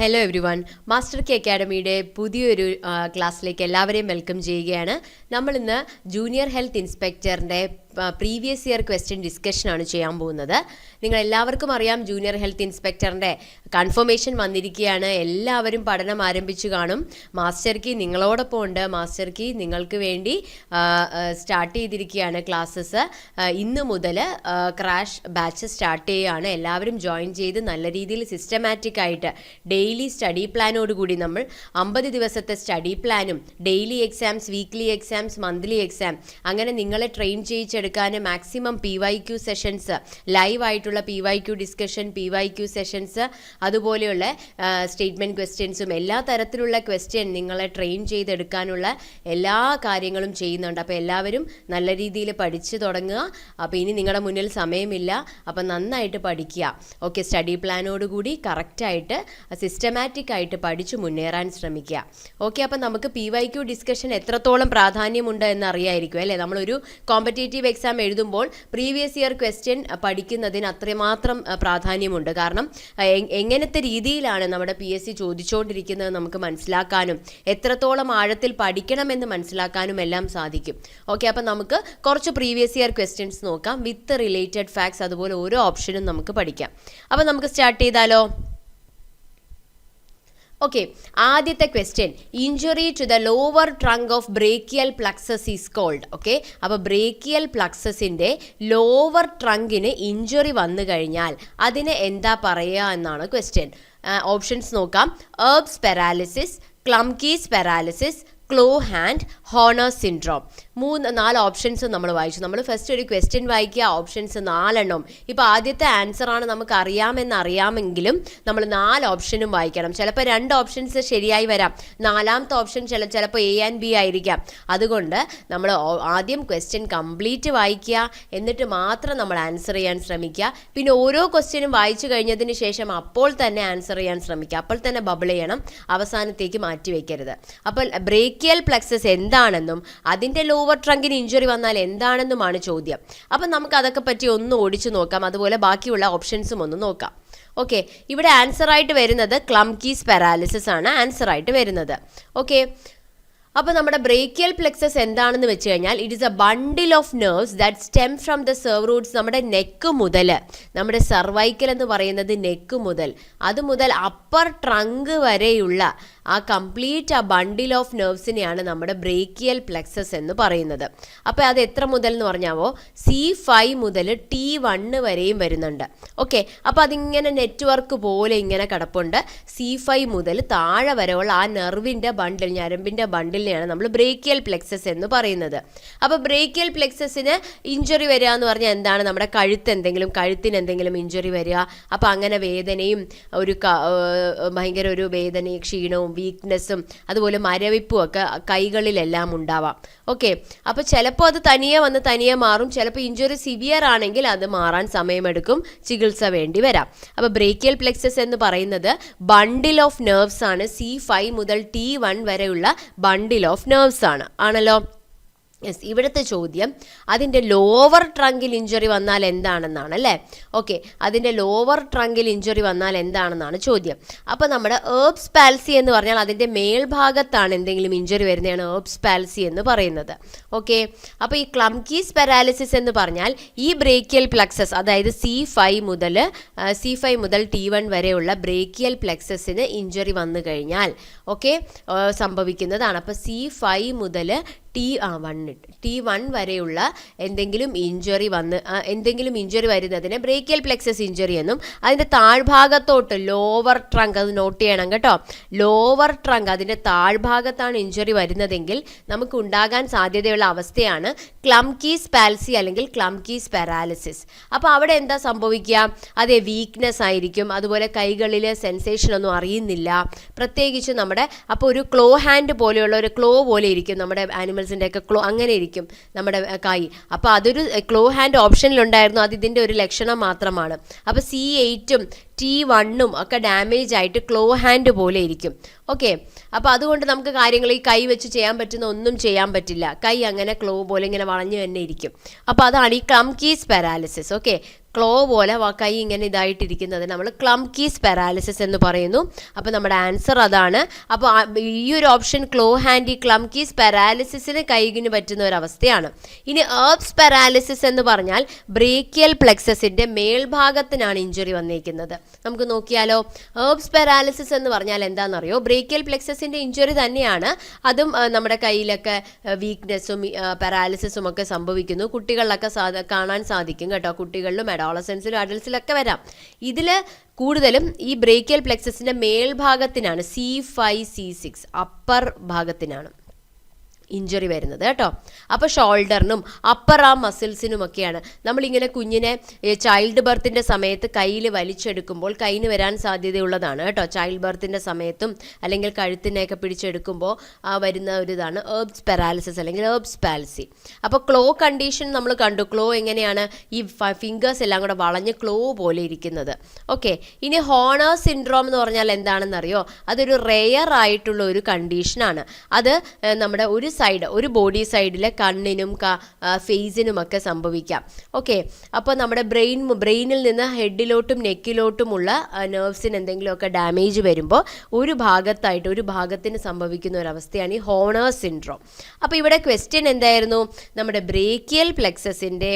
Hello everyone master K അക്കാഡമിയുടെ പുതിയൊരു ക്ലാസ്സിലേക്ക് എല്ലാവരെയും വെൽക്കം ചെയ്യുകയാണ്. നമ്മളിന്ന് ജൂനിയർ ഹെൽത്ത് ഇൻസ്പെക്ടറിന്റെ പ്രീവിയസ് ഇയർ ക്വസ്റ്റ്യൻ ഡിസ്കഷനാണ് ചെയ്യാൻ പോകുന്നത്. നിങ്ങൾ എല്ലാവർക്കും അറിയാം ജൂനിയർ ഹെൽത്ത് ഇൻസ്പെക്ടറിന്റെ കൺഫർമേഷൻ വന്നിരിക്കുകയാണ്. എല്ലാവരും പഠനം ആരംഭിച്ചു കാണും. മാസ്റ്റർ കീ നിങ്ങളോടൊപ്പം ഉണ്ട്. മാസ്റ്റർ കീ നിങ്ങൾക്ക് വേണ്ടി സ്റ്റാർട്ട് ചെയ്തിരിക്കുകയാണ് ക്ലാസ്സസ് ഇന്ന് മുതൽ ക്രാഷ് ബാച്ച് സ്റ്റാർട്ട് ചെയ്യുകയാണ്. എല്ലാവരും ജോയിൻ ചെയ്ത് നല്ല രീതിയിൽ സിസ്റ്റമാറ്റിക് ആയിട്ട് ഡെയിലി സ്റ്റഡി പ്ലാനോട് കൂടി നമ്മൾ അമ്പത് ദിവസത്തെ സ്റ്റഡി പ്ലാനും daily exams weekly exams monthly exam അങ്ങനെ നിങ്ങളെ train ചെയ്യിച്ചെടുക്കാൻ maximum P Y Q sessions live ആയിട്ടുള്ള P Y Q discussion P Y Q sessions അതുപോലെയുള്ള സ്റ്റേറ്റ്മെന്റ് ക്വസ്റ്റ്യൻസും എല്ലാ തരത്തിലുള്ള ക്വസ്റ്റ്യൻ നിങ്ങളെ ട്രെയിൻ ചെയ്തെടുക്കാനുള്ള എല്ലാ കാര്യങ്ങളും ചെയ്യുന്നുണ്ട്. അപ്പോൾ എല്ലാവരും നല്ല രീതിയിൽ പഠിച്ചു തുടങ്ങുക. അപ്പോൾ ഇനി നിങ്ങളുടെ മുന്നിൽ സമയമില്ല. അപ്പോൾ നന്നായിട്ട് പഠിക്കുക. ഓക്കെ സ്റ്റഡി പ്ലാനോടുകൂടി കറക്റ്റായിട്ട് സിസ്റ്റമാറ്റിക് ആയിട്ട് പഠിച്ചു മുന്നേറാൻ ശ്രമിക്കുക. ഓക്കെ അപ്പോൾ നമുക്ക് പി വൈ ക്യു ഡിസ്കഷൻ എത്രത്തോളം പ്രാധാന്യമുണ്ട് എന്ന് അറിയായിരിക്കും അല്ലേ? നമ്മളൊരു കോമ്പറ്റേറ്റീവ് എക്സാം എഴുതുമ്പോൾ പ്രീവിയസ് ഇയർ ക്വസ്റ്റ്യൻ പഠിക്കുന്നതിന് അത്രമാത്രം പ്രാധാന്യമുണ്ട്. കാരണം എങ്ങനത്തെ രീതിയിലാണ് നമ്മുടെ പി എസ് സി ചോദിച്ചുകൊണ്ടിരിക്കുന്നത് നമുക്ക് മനസ്സിലാക്കാനും എത്രത്തോളം ആഴത്തിൽ പഠിക്കണമെന്ന് മനസ്സിലാക്കാനും എല്ലാം സാധിക്കും. ഓക്കെ അപ്പം നമുക്ക് കുറച്ച് പ്രീവിയസ് ഇയർ ക്വസ്റ്റ്യൻസ് നോക്കാം. വിത്ത് റിലേറ്റഡ് ഫാക്ട്സ് അതുപോലെ ഓരോ ഓപ്ഷനും നമുക്ക് പഠിക്കാം. അപ്പം നമുക്ക് സ്റ്റാർട്ട് ചെയ്താലോ? ഓക്കെ ആദ്യത്തെ question injury to the lower trunk of brachial plexus is called okay അപ്പോൾ ബ്രേക്കിയൽ പ്ലക്സസിന്റെ ലോവർ ട്രങ്കിന് ഇഞ്ചുറി വന്നു കഴിഞ്ഞാൽ അതിന് എന്താ പറയുക എന്നാണ് ക്വസ്റ്റ്യൻ ഓപ്ഷൻസ് നോക്കാം. Erb's paralysis Klumpke's paralysis claw hand Horner syndrome മൂന്ന് നാല് ഓപ്ഷൻസ് നമ്മൾ വായിച്ചു. നമ്മൾ ഫസ്റ്റ് ഒരു ക്വസ്റ്റ്യൻ വായിക്കുക ഓപ്ഷൻസ് നാലെണ്ണം. ഇപ്പോൾ ആദ്യത്തെ ആൻസറാണ് നമുക്ക് അറിയാമെന്ന് അറിയാമെങ്കിലും നമ്മൾ നാല് ഓപ്ഷനും വായിക്കണം. ചിലപ്പോൾ രണ്ട് ഓപ്ഷൻസ് ശരിയായി വരാം. നാലാമത്തെ ഓപ്ഷൻ ചില ചിലപ്പോൾ എ ആൻഡ് ബി ആയിരിക്കാം. അതുകൊണ്ട് നമ്മൾ ആദ്യം ക്വസ്റ്റ്യൻ കംപ്ലീറ്റ് വായിക്കുക. എന്നിട്ട് മാത്രം നമ്മൾ ആൻസർ ചെയ്യാൻ ശ്രമിക്കുക. പിന്നെ ഓരോ ക്വസ്റ്റ്യനും വായിച്ചു കഴിഞ്ഞതിന് ശേഷം അപ്പോൾ തന്നെ ആൻസർ ചെയ്യാൻ ശ്രമിക്കുക. അപ്പോൾ തന്നെ ബബിൾ ചെയ്യണം. അവസാനത്തേക്ക് മാറ്റി വെക്കരുത് അപ്പോൾ ബ്രേക്കിയൽ പ്ലക്സസ് എന്താണെന്നും അതിന്റെ ലോവർ ട്രങ്കിന് ഇഞ്ചുറി വന്നാൽ എന്താണെന്നുമാണ് ചോദ്യം. അപ്പം നമുക്ക് അതൊക്കെ പറ്റി ഒന്ന് ഓടിച്ചു നോക്കാം. അതുപോലെ ബാക്കിയുള്ള ഓപ്ഷൻസും ഒന്ന് നോക്കാം. ഓക്കെ ഇവിടെ ആൻസർ ആയിട്ട് വരുന്നത് ക്ലംകീസ് പാരാലിസിസ് ആണ് ആൻസർ ആയിട്ട് വരുന്നത്. ഓക്കെ അപ്പോൾ നമ്മുടെ ബ്രേക്കിയൽ പ്ലെക്സസ് എന്താണെന്ന് വെച്ച് കഴിഞ്ഞാൽ it is a bundle of nerves that stem from the serve roots നമ്മുടെ നെക്ക് മുതൽ നമ്മുടെ സർവൈക്കൽ എന്ന് പറയുന്നത് നെക്ക് മുതൽ. അത് മുതൽ അപ്പർ ട്രങ്ക് വരെയുള്ള ആ കംപ്ലീറ്റ് ആ ബണ്ടിൽ ഓഫ് നെർവ്സിനെയാണ് നമ്മുടെ ബ്രേക്കിയൽ പ്ലെക്സസ് എന്ന് പറയുന്നത്. അപ്പോൾ അത് എത്ര മുതൽ എന്ന് പറഞ്ഞാവോ? സി ഫൈവ് മുതൽ ടി വണ്ണ് വരെയും വരുന്നുണ്ട്. ഓക്കെ അപ്പോൾ അതിങ്ങനെ നെറ്റ്വർക്ക് പോലെ ഇങ്ങനെ കിടപ്പുണ്ട്. സി ഫൈവ് മുതൽ താഴെ വരെയുള്ള ആ നെർവിന്റെ ബണ്ടിൽ ഞരമ്പിന്റെ ബണ്ടിലിനെയാണ് നമ്മൾ ബ്രേക്കിയൽ പ്ലെക്സസ് എന്ന് പറയുന്നത്. അപ്പോൾ ബ്രേക്കിയൽ പ്ലെക്സസിന് ഇഞ്ചുറി വരിക എന്ന് പറഞ്ഞാൽ എന്താണ്? നമ്മുടെ കഴുത്ത് എന്തെങ്കിലും കഴുത്തിന് എന്തെങ്കിലും ഇഞ്ചുറി വരിക. അപ്പോൾ അങ്ങനെ വേദനയും ഒരു ഭയങ്കര ഒരു വേദനയും ക്ഷീണവും വീക്ക്നെസ്സും അതുപോലെ മരവിപ്പും ഒക്കെ കൈകളിലെല്ലാം ഉണ്ടാവാം. ഓക്കെ അപ്പോൾ ചിലപ്പോൾ അത് തനിയെ വന്ന് തനിയെ മാറും. ചിലപ്പോൾ ഇഞ്ചുറി സിവിയർ ആണെങ്കിൽ അത് മാറാൻ സമയമെടുക്കും. ചികിത്സ വേണ്ടി വരാം. അപ്പോൾ ബ്രേക്കിയൽ പ്ലെക്സസ് എന്ന് പറയുന്നത് ബണ്ടിൽ ഓഫ് നെർവ്സ് ആണ്. സി ഫൈവ് മുതൽ ടി വൺ വരെയുള്ള ബണ്ടിൽ ഓഫ് നെർവ്സ് ആണ്. ആണല്ലോ? യെസ് ഇവിടുത്തെ ചോദ്യം അതിന്റെ ലോവർ ട്രങ്കിൽ ഇഞ്ചുറി വന്നാൽ എന്താണെന്നാണ് അല്ലേ? ഓക്കെ അതിന്റെ ലോവർ ട്രങ്കിൽ ഇഞ്ചുറി വന്നാൽ എന്താണെന്നാണ് ചോദ്യം. അപ്പോൾ നമ്മുടെ ഏർബ്സ് പാൽസി എന്ന് പറഞ്ഞാൽ അതിന്റെ മേൽഭാഗത്താണ് എന്തെങ്കിലും ഇഞ്ചുറി വരുന്നതാണ് ഏർബ്സ് പാൽസി എന്ന് പറയുന്നത്. ഓക്കെ അപ്പോൾ ഈ ക്ലംകീസ് പാരാലിസിസ് എന്ന് പറഞ്ഞാൽ ഈ ബ്രേക്കിയൽ പ്ലക്സസ് അതായത് സി ഫൈവ് മുതൽ സി ഫൈവ് മുതൽ ടി വൺ വരെയുള്ള ബ്രേക്കിയൽ പ്ലക്സസിന് ഇഞ്ചുറി വന്നു കഴിഞ്ഞാൽ ഓക്കെ സംഭവിക്കുന്നതാണ്. അപ്പോൾ സി ഫൈവ് മുതൽ ടി ആ വൺ ടി വൺ വരെയുള്ള എന്തെങ്കിലും ഇഞ്ചുറി വന്ന് എന്തെങ്കിലും ഇഞ്ചുറി വരുന്നതിന് ബ്രേക്കിയൽ പ്ലെക്സസ് ഇഞ്ചുറി എന്നും അതിന്റെ താഴ്ഭാഗത്തോട്ട് ലോവർ ട്രങ്ക് അത് നോട്ട് ചെയ്യണം കേട്ടോ. ലോവർ ട്രങ്ക് അതിന്റെ താഴ്ഭാഗത്താണ് ഇഞ്ചുറി വരുന്നതെങ്കിൽ നമുക്ക് ഉണ്ടാകാൻ സാധ്യതയുള്ള അവസ്ഥയാണ് ക്ലംകീസ് പാൽസി അല്ലെങ്കിൽ ക്ലംകീസ് പാരാലിസിസ് അപ്പോൾ അവിടെ എന്താ സംഭവിക്കുക? അതെ വീക്ക്നെസ് ആയിരിക്കും. അതുപോലെ കൈകളിലെ സെൻസേഷൻ ഒന്നും അറിയുന്നില്ല. പ്രത്യേകിച്ച് നമ്മുടെ അപ്പോൾ ഒരു ക്ലോ ഹാൻഡ് പോലെയുള്ള ഒരു ക്ലോ പോലെ ഇരിക്കും നമ്മുടെ ആനിമൽസിന്റെ ഒക്കെ ക്ലോ അങ്ങനെ ഇരിക്കും നമ്മുടെ കായ്. അപ്പോൾ അതൊരു ക്ലോ ഹാൻഡ് ഓപ്ഷനിലുണ്ടായിരുന്നു. അത് ഇതിന്റെ ഒരു ലക്ഷണം മാത്രമാണ്. അപ്പോൾ സി എയ്റ്റും ടി വണ്ണും ഒക്കെ ഡാമേജ് ആയിട്ട് ക്ലോ ഹാൻഡ് പോലെ ഇരിക്കും. ഓക്കെ അപ്പോൾ അതുകൊണ്ട് നമുക്ക് കാര്യങ്ങൾ ഈ കൈ വെച്ച് ചെയ്യാൻ പറ്റുന്ന ഒന്നും ചെയ്യാൻ പറ്റില്ല. കൈ അങ്ങനെ ക്ലോ പോലെ ഇങ്ങനെ വളഞ്ഞു തന്നെ ഇരിക്കും. അപ്പോൾ അതാണ് ഈ Klumpke's paralysis okay claw പോലെ കൈ ഇങ്ങനെ ഇതായിട്ടിരിക്കുന്നത് നമ്മൾ ക്ലം കീസ് പാരാലിസിസ് എന്ന് പറയുന്നു. അപ്പോൾ നമ്മുടെ ആൻസർ അതാണ്. അപ്പോൾ ഈ ഒരു option claw hand Klumpke's പാരാലിസിസിന് കൈകിന് പറ്റുന്ന ഒരു അവസ്ഥയാണ്. ഇനി ഏർബ്സ് പാരാലിസിസ് എന്ന് പറഞ്ഞാൽ ബ്രേക്കിയൽ പ്ലെക്സസിന്റെ മേൽഭാഗത്തിനാണ് ഇഞ്ചുറി വന്നിരിക്കുന്നത് നമുക്ക് നോക്കിയാലോ ഹേർബ്സ് പാരാലിസിസ് എന്ന് പറഞ്ഞാൽ എന്താണെന്നറിയോ? ബ്രേക്കിയൽ പ്ലെക്സസിന്റെ ഇഞ്ചുറി തന്നെയാണ്. അതും നമ്മുടെ കയ്യിലൊക്കെ വീക്ക്നെസ്സും പാരാലിസിസും ഒക്കെ സംഭവിക്കുന്നു. കുട്ടികളിലൊക്കെ കാണാൻ സാധിക്കും കേട്ടോ. കുട്ടികളിലും അഡോളസൻസിലും അഡൽസിലൊക്കെ വരാം. ഇതിൽ കൂടുതലും ഈ ബ്രേക്കിയൽ പ്ലെക്സസിന്റെ മേൽഭാഗത്തിനാണ് C five C six upper ഭാഗത്തിനാണ്. Injury വരുന്നത് കേട്ടോ. അപ്പോൾ ഷോൾഡറിനും അപ്പർ ആം മസിൽസിനുമൊക്കെയാണ് നമ്മളിങ്ങനെ കുഞ്ഞിനെ ചൈൽഡ് ബർത്തിന്റെ സമയത്ത് കയ്യിൽ വലിച്ചെടുക്കുമ്പോൾ കയ്യിൽ വരാൻ സാധ്യതയുള്ളതാണ് കേട്ടോ. ചൈൽഡ് ബർത്തിന്റെ സമയത്തും അല്ലെങ്കിൽ കഴുത്തിനെയൊക്കെ പിടിച്ചെടുക്കുമ്പോൾ വരുന്ന ഒരു ഇതാണ് ഏർബ്സ് പെറാലിസിസ് അല്ലെങ്കിൽ ഏർബ്സ് പാലസി അപ്പോൾ ക്ലോ കണ്ടീഷൻ നമ്മൾ കണ്ടു. ക്ലോ എങ്ങനെയാണ്? ഈ ഫിംഗേഴ്സ് എല്ലാം കൂടെ വളഞ്ഞ് ക്ലോ പോലെ ഇരിക്കുന്നത്. ഓക്കെ ഇനി ഹോണർ സിൻഡ്രോം എന്ന് പറഞ്ഞാൽ എന്താണെന്നറിയോ? അതൊരു റെയർ ആയിട്ടുള്ള ഒരു കണ്ടീഷനാണ് അത് നമ്മുടെ ഒരു സൈഡ് ഒരു ബോഡി സൈഡിൽ കണ്ണിനും ഫേസിനും ഒക്കെ സംഭവിക്കാം. ഓക്കെ അപ്പോൾ നമ്മുടെ ബ്രെയിൻ ബ്രെയിനിൽ നിന്ന് ഹെഡിലോട്ടും നെക്കിലോട്ടുമുള്ള നെർവ്സിന് എന്തെങ്കിലുമൊക്കെ ഡാമേജ് വരുമ്പോൾ ഒരു ഭാഗത്തായിട്ട് ഒരു ഭാഗത്തിന് സംഭവിക്കുന്ന ഒരു അവസ്ഥയാണ് ഈ ഹോണർ സിൻഡ്രോം അപ്പോൾ ഇവിടെ ക്വസ്റ്റ്യൻ എന്തായിരുന്നു? നമ്മുടെ ബ്രേക്കിയൽ പ്ലെക്സസിന്റെ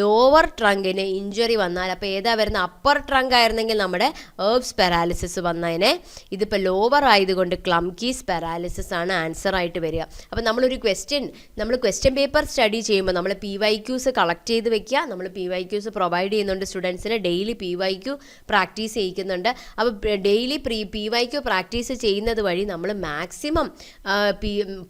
ലോവർ ട്രങ്കിന് ഇഞ്ചുറി വന്നാൽ അപ്പോൾ ഏതാ വരുന്ന അപ്പർ ട്രങ്ക് ആയിരുന്നെങ്കിൽ നമ്മുടെ ഏർബ്സ് പെറാലിസിസ് വന്നതിനെ. ഇതിപ്പോൾ ലോവർ ആയതുകൊണ്ട് ക്ലംകീസ് പെറാലിസിസ് ആണ് ആൻസർ ആയിട്ട് വരിക. അപ്പോൾ നമ്മളൊരു ക്വസ്റ്റ്യൻ നമ്മൾ ക്വസ്റ്റ്യൻ പേപ്പർ സ്റ്റഡി ചെയ്യുമ്പോൾ നമ്മൾ പി വൈ ക്യൂസ് കളക്ട് ചെയ്ത് വെക്കുക നമ്മൾ പി വൈ ക്യൂസ് പ്രൊവൈഡ് ചെയ്യുന്നുണ്ട് സ്റ്റുഡൻസിന് daily P Y Q practice ചെയ്യിക്കുന്നുണ്ട്. അപ്പോൾ daily pre P Y Q practice ചെയ്യുന്നത് വഴി നമ്മൾ മാക്സിമം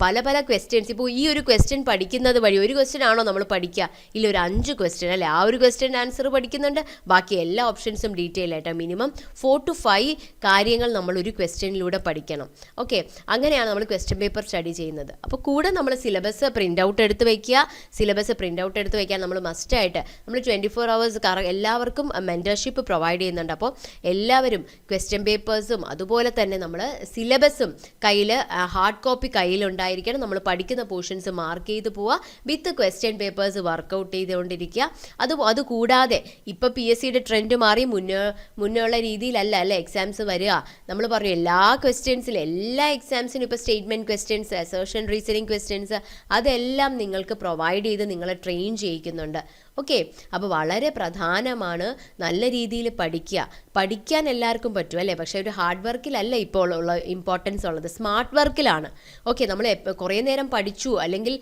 പല പല ക്വസ്റ്റ്യൻസ് ഇപ്പോൾ ഈ ഒരു ക്വസ്റ്റ്യൻ പഠിക്കുന്നത് വഴി ഒരു ക്വസ്റ്റ്യൻ ആണോ നമ്മൾ പഠിക്കുക ഇല്ല ഒരു അഞ്ച് ക്വസ്റ്റ്യൻ അല്ലേ? ആ ഒരു ക്വസ്റ്റ്യൻ ആൻസർ പഠിക്കുന്നുണ്ട്. ബാക്കി എല്ലാ ഓപ്ഷൻസും ഡീറ്റെയിൽ ആയിട്ട്. മിനിമം ഫോർ ടു ഫൈവ് കാര്യങ്ങൾ നമ്മൾ ഒരു ക്വസ്റ്റ്യനിലൂടെ പഠിക്കണം. ഓക്കെ അങ്ങനെയാണ് നമ്മൾ ക്വസ്റ്റ്യൻ പേപ്പർ സ്റ്റഡി ചെയ്യുന്നത്. അപ്പോൾ കൂടെ നമ്മൾ സിലബസ് പ്രിന്റ് ഔട്ട് എടുത്ത് വയ്ക്കുക സിലബസ് പ്രിന്റ് ഔട്ട് എടുത്ത് വയ്ക്കാൻ നമ്മൾ മസ്റ്റ് ആയിട്ട് നമ്മൾ ട്വന്റി ഫോർ അവേഴ്സ് കറ എല്ലാവർക്കും മെന്റർഷിപ്പ് പ്രൊവൈഡ് ചെയ്യുന്നുണ്ട്. അപ്പോൾ എല്ലാവരും ക്വസ്റ്റ്യൻ പേപ്പേഴ്സും അതുപോലെ തന്നെ നമ്മൾ സിലബസും കയ്യിൽ ഹാർഡ് കോപ്പി കയ്യിലുണ്ടായിരിക്കണം നമ്മൾ പഠിക്കുന്ന പോർഷൻസ് മാർക്ക് ചെയ്ത് പോവുക. വിത്ത് ക്വസ്റ്റ്യൻ പേപ്പേഴ്സ് വർക്കൗട്ട് ചെയ്തുകൊണ്ടിരിക്കുക. അത് അതുകൂടാതെ ഇപ്പോൾ പി എസ് സിയുടെ ട്രെൻഡ് മാറി. മുന്നേ മുന്നേയുള്ള രീതിയിലല്ല അല്ലേ? എക്സാംസ് വരിക. നമ്മൾ പറഞ്ഞു എല്ലാ ക്വസ്റ്റ്യൻസിലും എല്ലാ എക്സാംസിനും ഇപ്പോൾ statement questions assertion reasoning questions അതെല്ലാം നിങ്ങൾക്ക് പ്രൊവൈഡ് ചെയ്ത് നിങ്ങളെ ട്രെയിൻ ചെയ്യിക്കുന്നുണ്ട്. ഓക്കെ അപ്പോൾ വളരെ പ്രധാനമാണ് നല്ല രീതിയിൽ പഠിക്കുക. പഠിക്കാൻ എല്ലാവർക്കും പറ്റും അല്ലേ? പക്ഷേ ഒരു ഹാർഡ് വർക്കിലല്ല ഇപ്പോൾ ഉള്ള ഇമ്പോർട്ടൻസ് ഉള്ളത്. സ്മാർട്ട് വർക്കിലാണ്. ഓക്കെ നമ്മൾ കുറേ നേരം പഠിച്ചു അല്ലെങ്കിൽ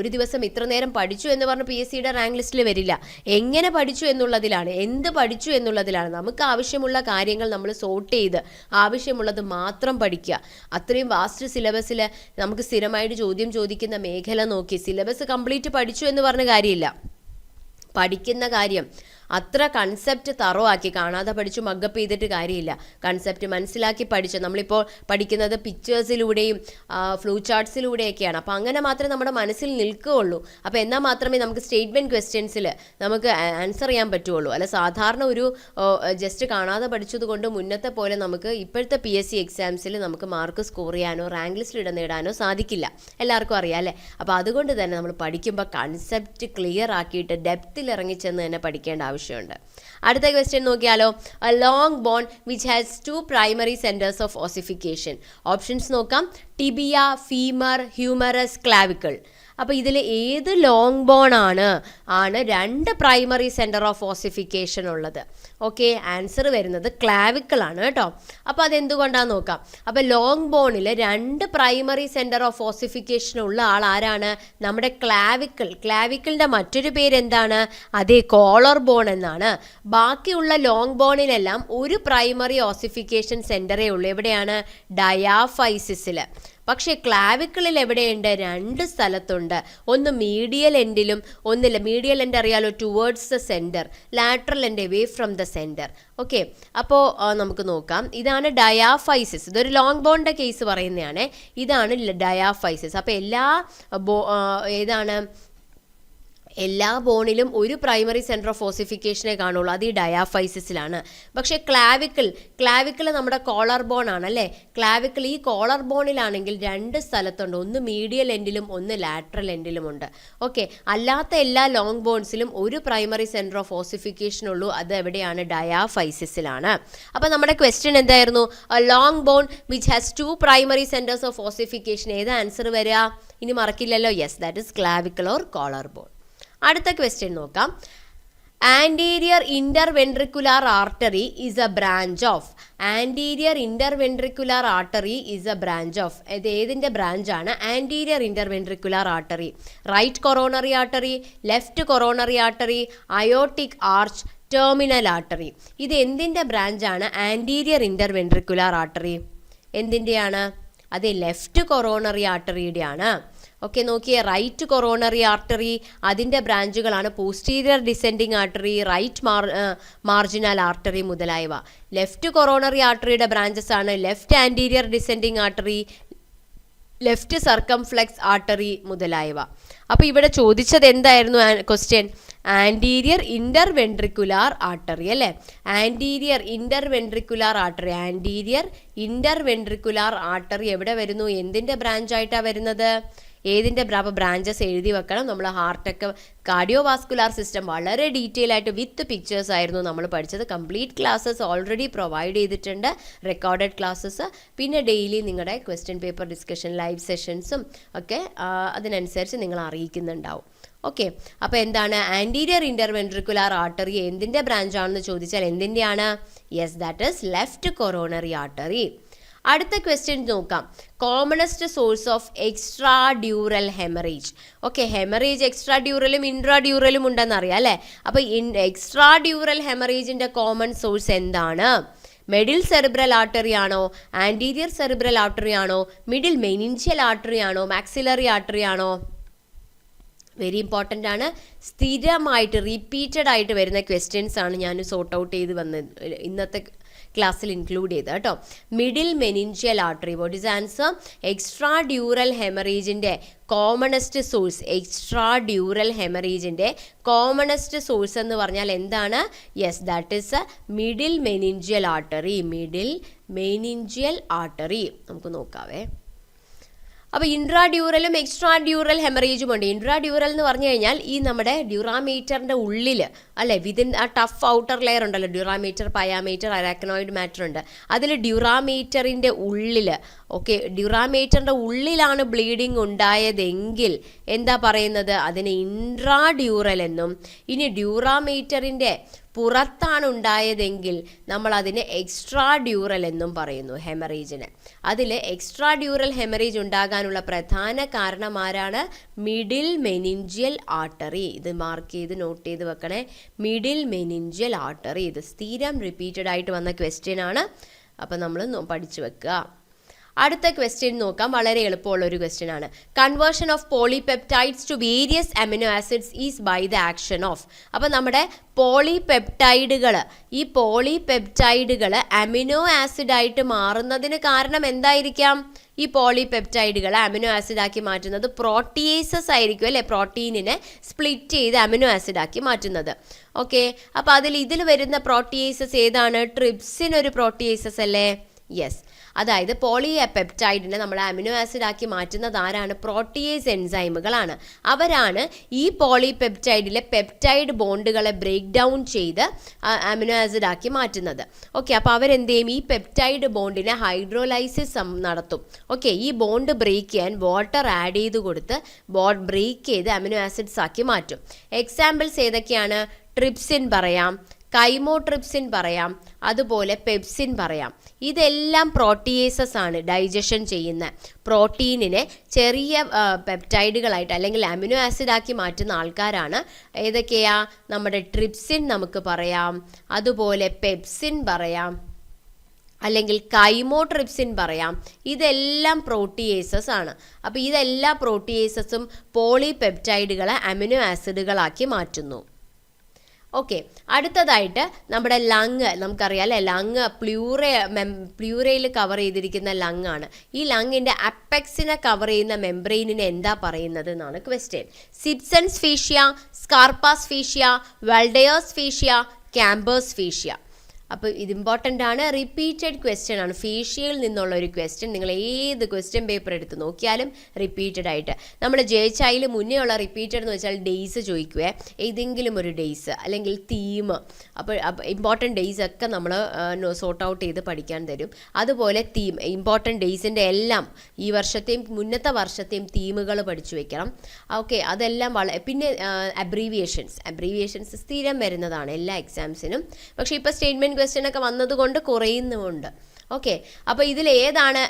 ഒരു ദിവസം ഇത്ര നേരം പഠിച്ചു എന്ന് പറഞ്ഞ് പി എസ് സിയുടെ റാങ്ക് ലിസ്റ്റിൽ വരില്ല. എങ്ങനെ പഠിച്ചു എന്നുള്ളതിലാണ്. എന്ത് പഠിച്ചു എന്നുള്ളതിലാണ്. നമുക്ക് ആവശ്യമുള്ള കാര്യങ്ങൾ നമ്മൾ സോർട്ട് ചെയ്ത് ആവശ്യമുള്ളത് മാത്രം പഠിക്കുക. അത്രയും വാസ്റ്റ് സിലബസിൽ നമുക്ക് സ്ഥിരമായിട്ട് ചോദ്യം ചോദിക്കുന്ന മേഖല നോക്കി സിലബസ് കംപ്ലീറ്റ് പഠിച്ചു എന്ന് പറഞ്ഞ കാര്യമില്ല. പഠിക്കുന്ന കാര്യം. അത്ര കൺസെപ്റ്റ് തറോ ആക്കി കാണാതെ പഠിച്ചു മഗപ്പ് ചെയ്തിട്ട് കാര്യമില്ല. കൺസെപ്റ്റ് മനസ്സിലാക്കി പഠിച്ചു. നമ്മളിപ്പോൾ പഠിക്കുന്നത് പിക്ചേഴ്സിലൂടെയും ഫ്ലൂ ചാർട്ട്സിലൂടെയൊക്കെയാണ് അപ്പോൾ അങ്ങനെ മാത്രമേ നമ്മുടെ മനസ്സിൽ നിൽക്കുകയുള്ളൂ. അപ്പോൾ എന്നാൽ മാത്രമേ നമുക്ക് സ്റ്റേറ്റ്മെന്റ് ക്വസ്റ്റ്യൻസിൽ നമുക്ക് ആൻസർ ചെയ്യാൻ പറ്റുള്ളൂ അല്ല സാധാരണ ഒരു ജസ്റ്റ് കാണാതെ പഠിച്ചത് കൊണ്ട് മുന്നത്തെ പോലെ നമുക്ക് ഇപ്പോഴത്തെ പി എസ് സി എക്സാംസിൽ നമുക്ക് മാർക്ക് സ്കോർ ചെയ്യാനോ റാങ്ക് ലിസ്റ്റിൽ ഇടം നേടാനോ സാധിക്കില്ല. എല്ലാവർക്കും അറിയാം അല്ലേ? അപ്പോൾ അതുകൊണ്ട് തന്നെ നമ്മൾ പഠിക്കുമ്പോൾ കൺസെപ്റ്റ് ക്ലിയർ ആക്കിയിട്ട് ഡെപ്തിൽ ഇറങ്ങിച്ചെന്ന് തന്നെ പഠിക്കേണ്ട ആവശ്യമുണ്ട്. അടുത്ത ക്വസ്റ്റ്യൻ നോക്കിയാലോ. A long bone which has two primary centres of ossification options നോക്കാം. ടിബിയ ഫീമർ ഹ്യൂമറസ് ക്ലാവിക്കിൾ അപ്പോൾ ഇതിൽ ഏത് ലോങ് ബോൺ ആണ് ആണ് രണ്ട് പ്രൈമറി സെന്റർ ഓഫ് ഓസിഫിക്കേഷൻ ഉള്ളത്. ഓക്കെ ആൻസർ വരുന്നത് ക്ലാവിക്കൽ ആണ് കേട്ടോ. അപ്പോൾ അതെന്തുകൊണ്ടാന്ന് നോക്കാം. അപ്പോൾ ലോങ് ബോണിൽ രണ്ട് പ്രൈമറി സെന്റർ ഓഫ് ഓസിഫിക്കേഷൻ ഉള്ള ആൾ ആരാണ്? നമ്മുടെ ക്ലാവിക്കിൾ ക്ലാവിക്കിളിന്റെ മറ്റൊരു പേര് എന്താണ്? അതേ കോളർ ബോൺ എന്നാണ്. ബാക്കിയുള്ള ലോങ് ബോണിലെല്ലാം ഒരു പ്രൈമറി ഓസിഫിക്കേഷൻ സെന്ററേ ഉള്ളൂ. എവിടെയാണ്? ഡയാഫൈസിസിൽ പക്ഷേ ക്ലാവിക്കിളിൽ എവിടെയുണ്ട്? രണ്ട് സ്ഥലത്തുണ്ട്. ഒന്ന് മീഡിയൽ എൻഡിലും ഒന്നില്ല. മീഡിയൽ എൻഡ് അറിയാലോ towards the centre lateral end away from the centre okay അപ്പോൾ നമുക്ക് നോക്കാം. ഇതാണ് ഡയാഫൈസിസ് ഇതൊരു ലോങ് ബോണിന്റെ കേസ് പറയുന്നതാണ്. ഇതാണ് ഡയാഫൈസിസ് അപ്പോൾ എല്ലാ ബോ ഏതാണ് എല്ലാ ബോണിലും ഒരു പ്രൈമറി സെന്റർ ഓഫ് ഓസിഫിക്കേഷനെ കാണുള്ളൂ. അത് ഈ ഡയാഫൈസിസിലാണ്. പക്ഷേ ക്ലാവിക്കിൾ ക്ലാവിക്കിൾ നമ്മുടെ കോളർ ബോൺ ആണ് അല്ലേ ക്ലാവിക്കിൾ ഈ കോളർ ബോണിലാണെങ്കിൽ രണ്ട് സ്ഥലത്തുണ്ട്. ഒന്ന് മീഡിയൽ എൻഡിലും ഒന്ന് ലാറ്ററൽ എൻഡിലുമുണ്ട് ഓക്കെ. അല്ലാത്ത എല്ലാ ലോങ് ബോൺസിലും ഒരു പ്രൈമറി സെന്റർ ഓഫ് ഓസിഫിക്കേഷൻ ഉള്ളൂ. അത് എവിടെയാണ്? ഡയാഫൈസിസിലാണ്. അപ്പോൾ നമ്മുടെ ക്വസ്റ്റ്യൻ എന്തായിരുന്നു? Long bone which has two primary centres of ossification ഏത് ആൻസർ വരിക? ഇനി മറക്കില്ലല്ലോ. Yes that is clavicle or collar bone അടുത്ത ക്വസ്റ്റ്യൻ നോക്കാം. Anterior interventricular artery is a branch of anterior interventricular artery is a branch of ഇത് ഏതിന്റെ ബ്രാഞ്ചാണ് anterior interventricular artery right coronary artery left coronary artery aortic arch terminal artery ഇത് എന്തിന്റെ ബ്രാഞ്ചാണ് anterior interventricular artery എന്തിന്റെയാണ് അത് left coronary ആർട്ടറിയുടെയാണ് okay നോക്കിയേ right coronary artery അതിന്റെ ബ്രാഞ്ചുകളാണ് posterior descending artery right mar marginal artery മുതലായവ. ലെഫ്റ്റ് കൊറോണറി ആർട്ടറിയുടെ ബ്രാഞ്ചസ് ആണ് left anterior descending artery left circumflex artery മുതലായവ. അപ്പോൾ ഇവിടെ ചോദിച്ചത് എന്തായിരുന്നു ക്വസ്റ്റ്യൻ ആന്റീരിയർ ഇന്റർവെൻട്രിക്കുലാർ ആർട്ടറി അല്ലേ? Anterior interventricular artery anterior interventricular artery എവിടെ വരുന്നു? എന്തിന്റെ ബ്രാഞ്ചായിട്ടാണ് വരുന്നത്? ഏതിന്റെ അപ്പോൾ ബ്രാഞ്ചസ് എഴുതി വെക്കണം. നമ്മൾ ഹാർട്ടൊക്കെ കാർഡിയോവാസ്കുലാർ സിസ്റ്റം വളരെ ഡീറ്റെയിൽ ആയിട്ട് വിത്ത് പിക്ചേഴ്സ് ആയിരുന്നു നമ്മൾ പഠിച്ചത്. കംപ്ലീറ്റ് ക്ലാസ്സസ് ഓൾറെഡി പ്രൊവൈഡ് ചെയ്തിട്ടുണ്ട്. റെക്കോർഡഡ് ക്ലാസ്സസ് പിന്നെ ഡെയിലി നിങ്ങളുടെ ക്വസ്റ്റ്യൻ പേപ്പർ ഡിസ്കഷൻ ലൈവ് സെഷൻസും ഒക്കെ അതിനനുസരിച്ച് നിങ്ങൾ അറിയിക്കുന്നുണ്ടാവും. ഓക്കെ അപ്പോൾ എന്താണ്? ആന്റീരിയർ ഇന്റർവെൻട്രിക്കുലാർ ആർട്ടറി എന്തിന്റെ ബ്രാഞ്ചാണെന്ന് ചോദിച്ചാൽ എന്തിന്റെയാണ് yes that is left coronary artery അടുത്ത ക്വസ്റ്റ്യൻ നോക്കാം. Commonest source of extradural haemorrhage okay haemorrhage extra ഡ്യൂറലും ഇൻട്രാ ഡ്യൂറലും ഉണ്ടെന്ന് അറിയാം അല്ലേ? അപ്പോൾ ഇൻ എക്സ്ട്രാ ഡ്യൂറൽ ഹെമറേജിന്റെ കോമൺ സോഴ്സ് എന്താണ്? മിഡിൽ സെറിബ്രൽ ആർട്ടറി ആണോ? ആന്റീരിയർ സെറിബ്രൽ ആർട്ടറി ആണോ? മിഡിൽ മെനിൻഷ്യൽ ആർട്ടറി ആണോ? മാക്സിലറി ആർട്ടറി ആണോ? വെരി ഇമ്പോർട്ടന്റ് ആണ്. സ്ഥിരമായിട്ട് റിപ്പീറ്റഡ് ആയിട്ട് വരുന്ന ക്വസ്റ്റ്യൻസ് ആണ് ഞാൻ സോർട്ട് ഔട്ട് ചെയ്ത് വന്നത്. ഇന്നത്തെ ക്ലാസ്സിൽ ഇൻക്ലൂഡ് ചെയ്ത് കേട്ടോ. Middle meningeal artery what is answer extra dural ഹെമറേജിന്റെ commonest source extra dural ഹെമറേജിന്റെ കോമണസ്റ്റ് സോഴ്സ് എന്ന് പറഞ്ഞാൽ എന്താണ്? Yes that is middle meningeal artery middle meningeal artery നമുക്ക് നോക്കാവേ. അപ്പോൾ ഇൻട്രാ ഡ്യൂറലും എക്സ്ട്രാ ഡ്യൂറൽ ഹെമറേജും ഉണ്ട്. ഇൻട്രാ ഡ്യൂറൽ എന്ന് പറഞ്ഞു കഴിഞ്ഞാൽ ഈ നമ്മുടെ ഡ്യൂറാമീറ്ററിന്റെ ഉള്ളിൽ അല്ലേ വിതിൻ ആ ടഫ് ഔട്ടർ ലെയർ ഉണ്ടല്ലോ ഡ്യൂറാമീറ്റർ പയാമീറ്റർ അരാക്കനോയിഡ് മാറ്റർ ഉണ്ട്. അതിൽ ഡ്യൂറാമീറ്ററിന്റെ ഉള്ളിൽ ഓക്കെ ഡ്യൂറാമേറ്ററിന്റെ ഉള്ളിലാണ് ബ്ലീഡിംഗ് ഉണ്ടായതെങ്കിൽ എന്താ പറയുന്നത്? അതിന് ഇൻട്രാ ഡ്യൂറൽ എന്നും ഇനി ഡ്യൂറാമേറ്ററിന്റെ പുറത്താണ് ഉണ്ടായതെങ്കിൽ നമ്മൾ അതിനെ എക്സ്ട്രാ ഡ്യൂറൽ എന്നും പറയുന്നു ഹെമറേജിന്. അതിൽ എക്സ്ട്രാ ഡ്യൂറൽ ഹെമറേജ് ഉണ്ടാകാനുള്ള പ്രധാന കാരണം ആരാണ്? Middle meningeal artery. ഇത് മാർക്ക് ചെയ്ത് നോട്ട് ചെയ്ത് വെക്കണേ. Middle meningeal artery. ഇത് സ്ഥിരം റിപ്പീറ്റഡ് ആയിട്ട് വന്ന ക്വസ്റ്റ്യൻ ആണ്. അപ്പം നമ്മൾ പഠിച്ചു വെക്കുക. അടുത്ത ക്വസ്റ്റ്യൻ നോക്കാം. വളരെ എളുപ്പമുള്ള ഒരു ക്വസ്റ്റ്യൻ ആണ്. Conversion of polypeptides to various amino acids is by the action of അപ്പോൾ നമ്മുടെ പോളിപെപ്റ്റൈഡുകൾ ഈ പോളിപെപ്റ്റൈഡുകൾ അമിനോ ആസിഡായിട്ട് മാറുന്നതിന് കാരണം എന്തായിരിക്കാം? ഈ പോളിപെപ്റ്റൈഡുകൾ അമിനോ ആസിഡ് ആക്കി മാറ്റുന്നത് പ്രോട്ടിയേസസ് ആയിരിക്കും അല്ലേ? പ്രോട്ടീനിനെ സ്പ്ലിറ്റ് ചെയ്ത് അമിനോ ആസിഡ് ആക്കി മാറ്റുന്നത്. ഓക്കെ അപ്പോൾ അതിൽ ഇതിൽ വരുന്ന പ്രോട്ടിയേസസ് ഏതാണ്? ട്രിപ്സിൻ ഒരു പ്രോട്ടിയേസസ് അല്ലേ? യെസ് അതായത് പോളി പെപ്റ്റൈഡിനെ നമ്മൾ അമിനോ ആസിഡ് ആക്കി മാറ്റുന്നത് ആരാണ്? പ്രോട്ടിയേസ് എൻസൈമുകളാണ്. അവരാണ് ഈ പോളി പെപ്റ്റൈഡിലെ പെപ്റ്റൈഡ് ബോണ്ടുകളെ ബ്രേക്ക് ഡൗൺ ചെയ്ത് അമിനോ ആസിഡ് ആക്കി മാറ്റുന്നത്. ഓക്കെ അപ്പോൾ അവരെന്ത് ചെയ്യും? ഈ പെപ്റ്റൈഡ് ബോണ്ടിനെ ഹൈഡ്രോലൈസിസ് നടത്തും. ഓക്കെ ഈ ബോണ്ട് ബ്രേക്ക് ചെയ്യാൻ വാട്ടർ ആഡ് ചെയ്ത് കൊടുത്ത് ബോണ്ട് ബ്രേക്ക് ചെയ്ത് അമിനോ ആസിഡ്സ് ആക്കി മാറ്റും. എക്സാമ്പിൾസ് ഏതൊക്കെയാണ്? ട്രിപ്സിൻ പറയാം. കൈമോട്രിപ്സിൻ പറയാം അതുപോലെ പെപ്സിൻ പറയാം. ഇതെല്ലാം പ്രോട്ടിയേസസ് ആണ് ഡൈജഷൻ ചെയ്യുന്ന. പ്രോട്ടീനിനെ ചെറിയ പെപ്റ്റൈഡുകളായിട്ട് അല്ലെങ്കിൽ അമിനോ ആസിഡ് ആക്കി മാറ്റുന്ന ആൾക്കാരാണ്. ഏതൊക്കെയാ? നമ്മുടെ ട്രിപ്സിൻ നമുക്ക് പറയാം അതുപോലെ പെപ്സിൻ പറയാം അല്ലെങ്കിൽ കൈമോട്രിപ്സിൻ പറയാം. ഇതെല്ലാം പ്രോട്ടിയേസസ് ആണ്. അപ്പോൾ ഇതെല്ലാ പ്രോട്ടിയേസസും പോളിപെപ്റ്റൈഡുകളെ അമിനോ ആസിഡുകളാക്കി മാറ്റുന്നു. ഓക്കെ. അടുത്തതായിട്ട് നമ്മുടെ ലങ് നമുക്കറിയാം അല്ലേ? ലങ് പ്ലൂറേ പ്ലൂറയിൽ കവർ ചെയ്തിരിക്കുന്ന ലങ് ആണ്. ഈ ലങ്ങിന്റെ അപ്പെക്സിനെ കവർ ചെയ്യുന്ന മെംബ്രെയിനിനെ എന്താ പറയുന്നത് എന്നാണ് question Sibson's fascia Scarpa's fascia Waldeyer's fascia Camper's fascia അപ്പോൾ ഇത് ഇമ്പോർട്ടന്റ് ആണ്. റിപ്പീറ്റഡ് ക്വസ്റ്റ്യൻ ആണ്. ഫേഷ്യയിൽ നിന്നുള്ള ഒരു ക്വസ്റ്റ്യൻ നിങ്ങൾ ഏത് ക്വസ്റ്റ്യൻ പേപ്പർ എടുത്ത് നോക്കിയാലും റിപ്പീറ്റഡ് ആയിട്ട്. നമ്മൾ ജയിച്ചായിൽ മുന്നേ ഉള്ള റിപ്പീറ്റഡ് എന്ന് വെച്ചാൽ ഡേയ്സ് ചോദിക്കുവേ. ഏതെങ്കിലും ഒരു ഡേയ്സ് അല്ലെങ്കിൽ തീം അപ്പോൾ ഇമ്പോർട്ടന്റ് ഡേയ്സ് ഒക്കെ നമ്മൾ സോർട്ട് ഔട്ട് ചെയ്ത് പഠിക്കാൻ തരും. അതുപോലെ തീം ഇമ്പോർട്ടന്റ് ഡേയ്സിന്റെ എല്ലാം ഈ വർഷത്തെയും മുന്നത്തെ വർഷത്തെയും തീമുകൾ പഠിച്ചു വെക്കണം. ഓക്കെ അതെല്ലാം വളരെ പിന്നെ അബ്രീവിയേഷൻസ് അബ്രീവിയേഷൻസ് സ്ഥിരം വരുന്നതാണ് എല്ലാ എക്സാംസിനും പക്ഷേ ഇപ്പോൾ സ്റ്റേറ്റ്മെന്റ് ക്വസ്റ്റ്യൻ ഒക്കെ വന്നതുകൊണ്ട് കുറയുന്നുമുണ്ട്. ഓക്കെ അപ്പോൾ ഇതിൽ ഏതാണ്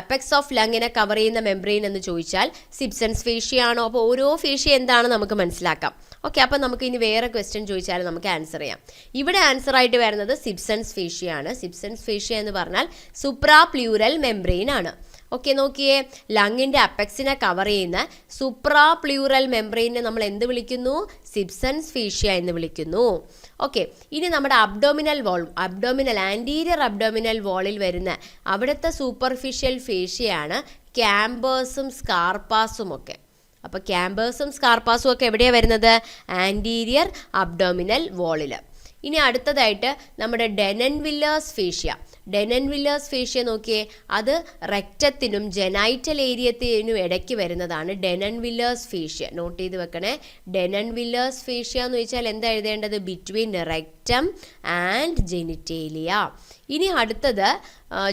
അപ്പെക്സ് ഓഫ് ലങ്ങിനെ കവർ ചെയ്യുന്ന മെംബ്രെയിൻ എന്ന് ചോദിച്ചാൽ സിപ്സൺസ് ഫേഷ്യ ആണോ? അപ്പോൾ ഓരോ ഫേഷ്യ എന്താണ് നമുക്ക് മനസ്സിലാക്കാം. ഓക്കെ അപ്പോൾ നമുക്ക് ഇനി വേറെ ക്വസ്റ്റ്യൻ ചോദിച്ചാൽ നമുക്ക് ആൻസർ ചെയ്യാം. ഇവിടെ ആൻസർ ആയിട്ട് വരുന്നത് സിപ്സൺസ് ഫേഷ്യ ആണ്. സിപ്സൺസ് ഫേഷ്യ എന്ന് പറഞ്ഞാൽ സുപ്രാ പ്ലൂരൽ മെംബ്രെയിൻ ആണ്. ഓക്കെ നോക്കിയേ ലങ്ങിന്റെ അപ്പെക്സിനെ കവർ ചെയ്യുന്ന സുപ്രാ പ്ലൂറൽ മെംബ്രെയിനെ നമ്മൾ എന്ത് വിളിക്കുന്നു? സിബ്സൻസ് ഫീഷ്യ എന്ന് വിളിക്കുന്നു. ഓക്കെ ഇനി നമ്മുടെ abdominal wall abdominal anterior abdominal വോളിൽ വരുന്ന അവിടുത്തെ സൂപ്പർഫിഷ്യൽ ഫീഷ്യയാണ് ക്യാമ്പേഴ്സും സ്കാർപ്പാസും ഒക്കെ. അപ്പോൾ ക്യാമ്പേഴ്സും സ്കാർപ്പാസും ഒക്കെ എവിടെയാണ് വരുന്നത്? ആന്റീരിയർ അബ്ഡോമിനൽ വോളിൽ ഇനി അടുത്തതായിട്ട് നമ്മുടെ Denonvilliers fascia Denonvilliers fascia നോക്കിയേ അത് റെക്റ്റത്തിനും ജെനൈറ്റൽ ഏരിയത്തിനും ഇടയ്ക്ക് വരുന്നതാണ് ഡെനൻ വില്ലേഴ്സ് ഫേഷ്യ നോട്ട് ചെയ്ത് വെക്കണേ. ഡെനൻ വില്ലേഴ്സ് ഫേഷ്യ എന്ന് വെച്ചാൽ എന്താ എഴുതേണ്ടത്? ബിറ്റ്വീൻ റെക്റ്റം ആൻഡ് ജെനിറ്റേലിയ ഇനി അടുത്തത്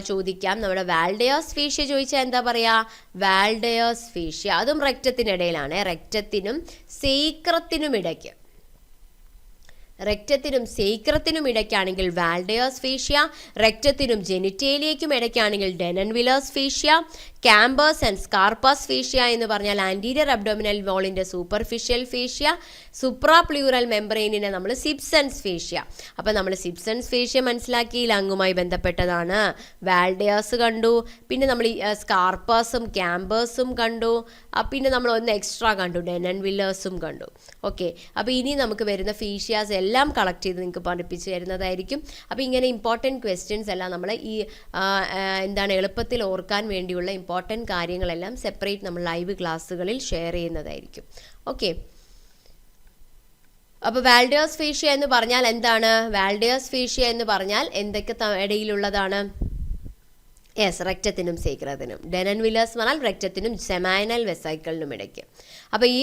ചോദിക്കാം. നമ്മുടെ വാൽഡയോസ് ഫേഷ്യ ചോദിച്ചാൽ എന്താ പറയുക വാൽഡയോസ് ഫേഷ്യ അതും റെക്റ്റത്തിനിടയിലാണ് റെക്റ്റത്തിനും സേക്രത്തിനും ഇടയ്ക്ക്. റെക്റ്റത്തിനും സേക്രത്തിനും ഇടയ്ക്കാണെങ്കിൽ വാൽഡേഴ്സ് ഫീഷ്യ റെക്റ്റത്തിനും ജെനിറ്റേലിയയ്ക്കും ഇടയ്ക്കാണെങ്കിൽ ഡെനൻവിലേഴ്സ് ഫീഷ്യ ക്യാമ്പേഴ്സ് ആൻഡ് സ്കാർപ്പസ് ഫീഷ്യ എന്ന് പറഞ്ഞാൽ ആന്റീരിയർ അബ്ഡോമിനൽ വോളിന്റെ സൂപ്പർഫിഷ്യൽ ഫേഷ്യ സുപ്രാപ്ലൂറൽ മെംബ്രെയിനിനെ നമ്മൾ സിപ്സൻസ് ഫീഷ്യ. അപ്പോൾ നമ്മൾ സിപ്സൻസ് ഫീഷ്യ മനസ്സിലാക്കി ലങ്ങുമായി ബന്ധപ്പെട്ടതാണ്. വാൽഡേഴ്സ് കണ്ടു പിന്നെ നമ്മൾ ഈ സ്കാർപ്പാസും ക്യാമ്പേഴ്സും കണ്ടു പിന്നെ നമ്മൾ ഒന്ന് എക്സ്ട്രാ കണ്ടു ഡെനൻ വില്ലേഴ്സും കണ്ടു. ഓക്കെ അപ്പോൾ ഇനി നമുക്ക് വരുന്ന ഫീഷ്യാസ് എല്ലാം കളക്ട് ചെയ്ത് നിങ്ങൾക്ക് പഠിപ്പിച്ച് തരുന്നതായിരിക്കും. അപ്പോൾ ഇങ്ങനെ ഇമ്പോർട്ടന്റ് ക്വസ്റ്റ്യൻസ് എല്ലാം നമ്മൾ ഈ എന്താണ് എളുപ്പത്തിൽ ഓർക്കാൻ വേണ്ടിയുള്ള ഇമ്പോർട്ടന്റ് കാര്യങ്ങളെല്ലാം സെപ്പറേറ്റ് നമ്മൾ ലൈവ് ക്ലാസ്സുകളിൽ ഷെയർ ചെയ്യുന്നതായിരിക്കും. ഓക്കെ അപ്പോൾ വാൽഡേഴ്സ് ഫേഷ്യ എന്ന് പറഞ്ഞാൽ എന്താണ്? വാൽഡേഴ്സ് ഫേഷ്യ എന്ന് പറഞ്ഞാൽ എന്തൊക്കെ ഇടയിലുള്ളതാണ്? യെസ് റെക്റ്റത്തിനും സീക്രത്തിനും ഡെനൻ വില്ലേഴ്സ് പറഞ്ഞാൽ റെക്റ്റത്തിനും സെമാനൽ വെസൈക്കിളിനും ഇടയ്ക്ക്. അപ്പോൾ ഈ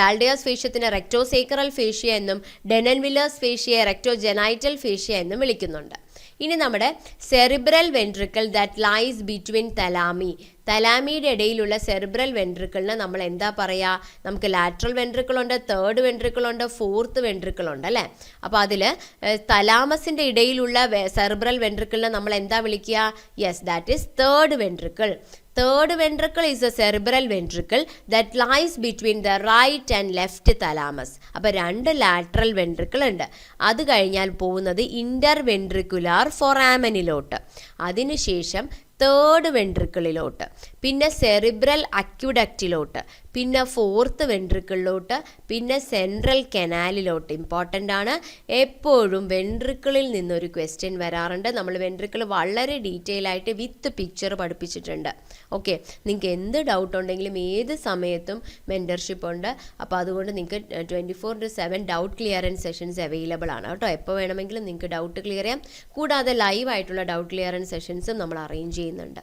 വാൽഡിയസ് ഫേഷ്യത്തിനെ റെക്ടോ സേക്രൽ ഫേഷ്യ എന്നും ഡെനൻ വില്ലേഴ്സ് ഫേഷ്യയെ റെക്ടോ ജെനൈറ്റൽ ഫേഷ്യ എന്നും വിളിക്കുന്നുണ്ട്. ഇനി നമ്മുടെ cerebral ventricle that lies between thalami തലാമിയുടെ ഇടയിലുള്ള സെറിബ്രൽ വെൻട്രിക്കിളിന് നമ്മൾ എന്താ പറയുക നമുക്ക് ലാറ്ററൽ വെൻട്രിക്കിൾ ഉണ്ട് തേർഡ് വെൻട്രിക്കിൾ ഉണ്ട് ഫോർത്ത് വെൻട്രിക്കിൾ ഉണ്ട് അല്ലേ? അപ്പോൾ അതിൽ തലാമസിന്റെ ഇടയിലുള്ള സെറിബ്രൽ വെൻട്രിക്കിളിനെ നമ്മൾ എന്താ വിളിക്കുക? Yes that is third ventricle third ventricle is a cerebral ventricle that lies between the right and left thalamus അപ്പോൾ രണ്ട് ലാറ്ററൽ വെൻട്രിക്കിൾ ഉണ്ട്. അത് കഴിഞ്ഞാൽ പോകുന്നത് ഇന്റർ വെൻട്രിക്കുലാർ ഫൊറാമനിലോട്ട് അതിനുശേഷം തേർഡ് വെൻട്രിക്കിളിലോട്ട് പിന്നെ സെറിബ്രൽ അക്യുഡക്റ്റിലോട്ട് പിന്നെ ഫോർത്ത് വെൻട്രിക്കിളിലോട്ട് പിന്നെ സെൻട്രൽ കനാലിലോട്ട് ഇമ്പോർട്ടന്റ് ആണ്. എപ്പോഴും വെൻട്രിക്കിളിൽ നിന്നൊരു ക്വസ്റ്റ്യൻ വരാറുണ്ട്. നമ്മൾ വെൻട്രിക്കിൾ വളരെ ഡീറ്റെയിൽ ആയിട്ട് വിത്ത് പിക്ചർ പഠിപ്പിച്ചിട്ടുണ്ട്. ഓക്കെ നിങ്ങൾക്ക് എന്ത് ഡൗട്ട് ഉണ്ടെങ്കിലും ഏത് സമയത്തും മെന്റർഷിപ്പ് ഉണ്ട്. അപ്പോൾ അതുകൊണ്ട് നിങ്ങൾക്ക് twenty four to seven doubt clearance sessions available ആണ്. കേട്ടോ? എപ്പോൾ വേണമെങ്കിലും നിങ്ങൾക്ക് ഡൗട്ട് ക്ലിയർ ചെയ്യാം. കൂടാതെ ലൈവ് ആയിട്ടുള്ള ഡൗട്ട് ക്ലിയറൻസ് സെഷൻസും നമ്മൾ അറേഞ്ച് ചെയ്യുന്നുണ്ട്.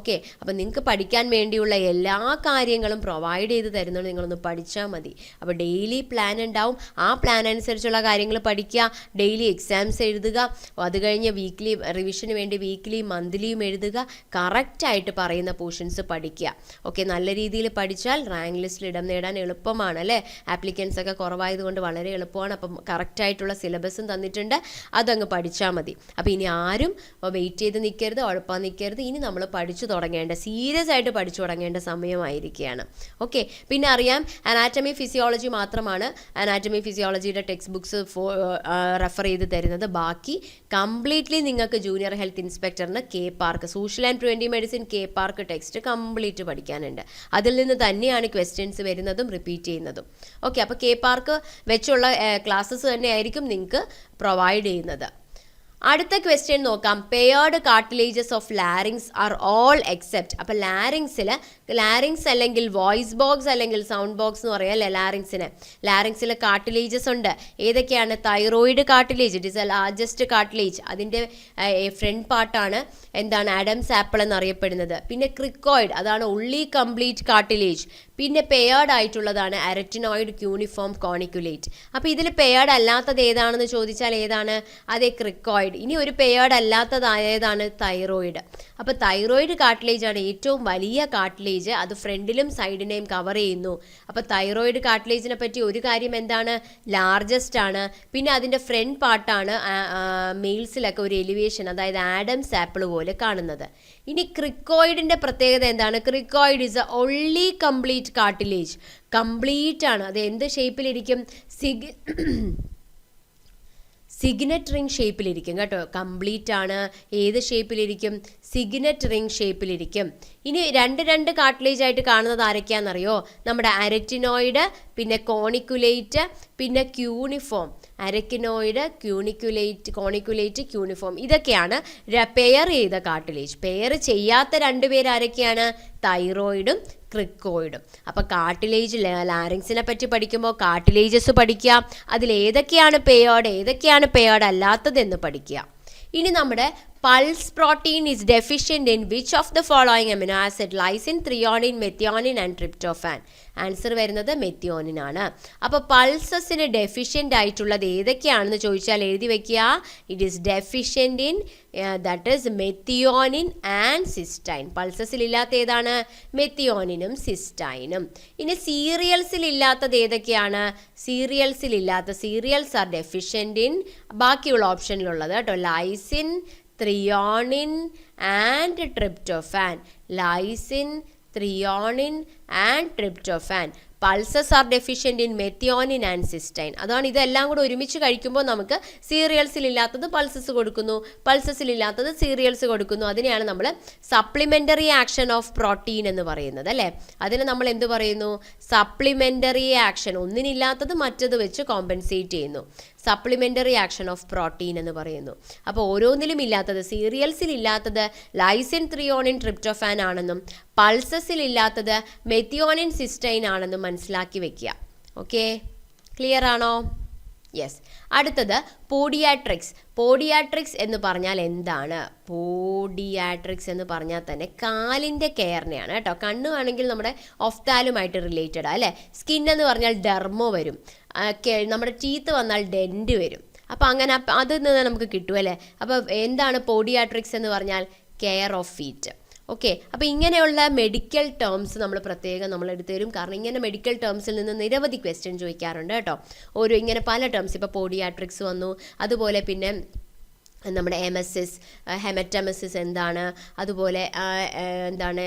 ഓക്കെ അപ്പോൾ നിങ്ങൾക്ക് പഠിക്കാൻ വേണ്ടിയുള്ള എല്ലാ കാര്യങ്ങളും പ്രൊവൈഡ് ചെയ്ത് തരുന്നുണ്ട്. നിങ്ങളൊന്ന് പഠിച്ചാൽ മതി. അപ്പോൾ ഡെയിലി പ്ലാൻ ഉണ്ടാവും. ആ പ്ലാൻ അനുസരിച്ചുള്ള കാര്യങ്ങൾ പഠിക്കുക ഡെയിലി എക്സാംസ് എഴുതുക അത് കഴിഞ്ഞ് വീക്ക്ലി റിവിഷന് വേണ്ടി വീക്ക്ലി മന്ത്ലിയും എഴുതുക കറക്റ്റായിട്ട് പറയുന്ന പോർഷൻസ് പഠിക്കുക. ഓക്കെ നല്ല രീതിയിൽ പഠിച്ചാൽ റാങ്ക് ലിസ്റ്റിൽ ഇടം നേടാൻ എളുപ്പമാണ് അല്ലേ? ആപ്ലിക്കൻസ് ഒക്കെ കുറവായതുകൊണ്ട് വളരെ എളുപ്പമാണ്. അപ്പം കറക്റ്റായിട്ടുള്ള സിലബസും തന്നിട്ടുണ്ട്. അതങ്ങ് പഠിച്ചാൽ മതി. അപ്പോൾ ഇനി ആരും വെയിറ്റ് ചെയ്ത് നിൽക്കരുത് ഉഴപ്പാൻ നിൽക്കരുത് ഇനി നമ്മൾ പഠിച്ചു തുടങ്ങേണ്ട. സീരിയസ് ആയിട്ട് പഠിച്ചു തുടങ്ങേണ്ട സമയമായിരിക്കുകയാണ്. ഓക്കെ പിന്നെ അറിയാം അനാറ്റമി ഫിസിയോളജി മാത്രമാണ് അനാറ്റമി ഫിസിയോളജിയുടെ ടെക്സ്റ്റ് ബുക്സ് റെഫർ ചെയ്ത് തരുന്നത്. ബാക്കി കംപ്ലീറ്റ്ലി നിങ്ങൾക്ക് junior health ഇൻസ്പെക്ടറിന് K Park social and preventive medicine K Park text complete പഠിക്കാനുണ്ട്. അതിൽ നിന്ന് തന്നെയാണ് ക്വസ്റ്റ്യൻസ് വരുന്നതും റിപ്പീറ്റ് ചെയ്യുന്നതും. ഓക്കെ അപ്പോൾ കെ പാർക്ക് വെച്ചുള്ള ക്ലാസ്സസ് തന്നെയായിരിക്കും നിങ്ങൾക്ക് പ്രൊവൈഡ് ചെയ്യുന്നത്. അടുത്ത ക്വസ്റ്റ്യൻ നോക്കാം. Paired cartilages of larynx are all except അപ്പോൾ ലാരിങ്സിൽ ലാരിങ്സ് അല്ലെങ്കിൽ വോയിസ് ബോക്സ് അല്ലെങ്കിൽ സൗണ്ട് ബോക്സ് എന്ന് പറയാം അല്ലേ ലാരിങ്സിന് ലാരിങ്സിൽ കാർട്ടിലേജസ് ഉണ്ട്. ഏതൊക്കെയാണ്? Thyroid cartilage a largest cartilage അതിന്റെ ഫ്രണ്ട് പാർട്ടാണ് എന്താണ്? ആഡംസ് ആപ്പിൾ എന്നറിയപ്പെടുന്നത്. പിന്നെ ക്രിക്കോയിഡ് അതാണ് ഉള്ളി കംപ്ലീറ്റ് കാർട്ടിലേജ് പിന്നെ പെയർഡ് ആയിട്ടുള്ളതാണ് അരറ്റിനോയിഡ് ക്യൂണിഫോം കോണിക്കുലേറ്റ് അപ്പോൾ ഇതിൽ പെയർഡ് അല്ലാത്തത് ഏതാണെന്ന് ചോദിച്ചാൽ ഏതാണ്? അതേ ക്രിക്കോയിഡ് ഇനി ഒരു പെയർഡ് അല്ലാത്തതായതാണ് തൈറോയിഡ് അപ്പോൾ തൈറോയിഡ് ആണ് ഏറ്റവും വലിയ കാർട്ടിലേജ് അത് ഫ്രണ്ടിലും സൈഡിനെയും കവർ ചെയ്യുന്നു. അപ്പോൾ തൈറോയിഡ് കാർട്ടിലേജിനെ പറ്റി ഒരു കാര്യം എന്താണ്? ലാർജസ്റ്റ് ആണ്. പിന്നെ അതിന്റെ ഫ്രണ്ട് പാർട്ടാണ് മെയിൽസിലൊക്കെ ഒരു എലിവേഷൻ അതായത് ആഡംസ് ആപ്പിൾ പോലെ കാണുന്നത്. ഇനി ക്രിക്കോയിഡിന്റെ പ്രത്യേകത എന്താണ്? Cricoid is a only complete cartilage complete ആണ്. അത് എന്ത് ഷേപ്പിലിരിക്കും സിഗ് സിഗ്നറ്റ് റിംഗ് ഷേപ്പിലിരിക്കും കേട്ടോ. കംപ്ലീറ്റ് ആണ്. ഏത് ഷേപ്പിലിരിക്കും സിഗ്നറ്റ് റിംഗ് ഷേപ്പിലിരിക്കും ഇനി രണ്ട് രണ്ട് കാർട്ടിലേജ് ആയിട്ട് കാണുന്നത് ആരൊക്കെയാണെന്നറിയോ? നമ്മുടെ അരറ്റിനോയിഡ് പിന്നെ കോണിക്കുലേറ്റ് പിന്നെ cuneiform arytenoid cuniculate corniculate cuneiform ഇതൊക്കെയാണ് പെയർ ചെയ്ത കാർട്ടിലേജ്. പെയർ ചെയ്യാത്ത രണ്ട് പേര് ആരൊക്കെയാണ്? തൈറോയിഡും ക്രിക്കോയിഡും. അപ്പോൾ കാർട്ടിലേജ് ലാരിങ്സിനെ പറ്റി പഠിക്കുമ്പോൾ കാർട്ടിലേജസ് പഠിക്കുക അതിൽ ഏതൊക്കെയാണ് പേയോഡ് ഏതൊക്കെയാണ് പേയോഡ് അല്ലാത്തതെന്ന് പഠിക്കുക. ഇനി നമ്മുടെ pulse protein is deficient in which of the following amino acid lysine threonine methionine and tryptophan answer വരുന്നത് മെത്തിയോണിൻ ആണ്. അപ്പോൾ പൾസസിന് ഡെഫിഷ്യന്റ് ആയിട്ടുള്ളത് ഏതൊക്കെയാണെന്ന് ചോദിച്ചാൽ എഴുതി വെക്കുക. It is deficient in that is methionine and cysteine പൾസസിൽ ഇല്ലാത്ത ഏതാണ്? മെത്തിയോണിനും സിസ്റ്റൈനും ഇനി സീരിയൽസിൽ ഇല്ലാത്തത് ഏതൊക്കെയാണ്? സീരിയൽസിൽ ഇല്ലാത്ത സീരിയൽസ് ആർ ഡെഫിഷ്യന്റ് ഇൻ ബാക്കിയുള്ള ഓപ്ഷനിലുള്ളത് കേട്ടോ. Lysine threonine and tryptophan lysine threonine and tryptophan pulses are deficient in methionine and cysteine അതാണ് ഇതെല്ലാം കൂടെ ഒരുമിച്ച് കഴിക്കുമ്പോൾ നമുക്ക് സീരിയൽസിൽ ഇല്ലാത്തത് പൾസസ് കൊടുക്കുന്നു. പൾസസിൽ ഇല്ലാത്തത് സീരിയൽസ് കൊടുക്കുന്നു. അതിനെയാണ് നമ്മൾ സപ്ലിമെന്ററി ആക്ഷൻ ഓഫ് പ്രോട്ടീൻ എന്ന് പറയുന്നത് അല്ലേ? അതിന് നമ്മൾ എന്ത് പറയുന്നു? സപ്ലിമെന്ററി ആക്ഷൻ ഒന്നിനില്ലാത്തത് മറ്റത് വെച്ച് കോമ്പൻസേറ്റ് ചെയ്യുന്നു. സപ്ലിമെന്ററി ആക്ഷൻ ഓഫ് പ്രോട്ടീൻ എന്ന് പറയുന്നു. അപ്പോൾ ഓരോന്നിലും ഇല്ലാത്തത് സീരിയൽസിൽ ഇല്ലാത്തത് ലൈസിൻ ത്രിയോണിൻ ട്രിപ്റ്റോഫാൻ ആണെന്നും പൾസസിൽ ഇല്ലാത്തത് മെത്തിയോണിൻ സിസ്റ്റൈൻ ആണെന്നും മനസ്സിലാക്കി വെക്കുക. ഓക്കെ ക്ലിയർ ആണോ? യെസ് അടുത്തത് പോഡിയാട്രിക്സ് പോഡിയാട്രിക്സ് എന്ന് പറഞ്ഞാൽ എന്താണ്? പോഡിയാട്രിക്സ് എന്ന് പറഞ്ഞാൽ തന്നെ കാലിന്റെ കെയറിനെയാണ് കേട്ടോ. കണ്ണു ആണെങ്കിൽ നമ്മുടെ ഒഫ്താലുമായിട്ട് റിലേറ്റഡ് അല്ലേ? സ്കിൻ എന്ന് പറഞ്ഞാൽ ഡെർമോ വരും. നമ്മുടെ ടീത്ത് വന്നാൽ ഡെന്റ് വരും. അപ്പോൾ അങ്ങനെ അതിൽ നിന്ന് നമുക്ക് കിട്ടും അല്ലേ? അപ്പോൾ എന്താണ് പോഡിയാട്രിക്സ് എന്ന് പറഞ്ഞാൽ കെയർ ഓഫ് ഫീറ്റ് ഓക്കെ അപ്പോൾ ഇങ്ങനെയുള്ള മെഡിക്കൽ ടേംസ് നമ്മൾ പ്രത്യേകം നമ്മൾ എടുത്തു തരും. കാരണം ഇങ്ങനെ മെഡിക്കൽ ടേംസിൽ നിന്ന് നിരവധി ക്വസ്റ്റ്യൻ ചോദിക്കാറുണ്ട് കേട്ടോ. ഓരോ ഇങ്ങനെ പല ടേംസ് ഇപ്പോൾ പോഡിയാട്രിക്സ് വന്നു. അതുപോലെ പിന്നെ നമ്മുടെ എമസിസ് ഹെമറ്റമസിസ് എന്താണ്? അതുപോലെ എന്താണ്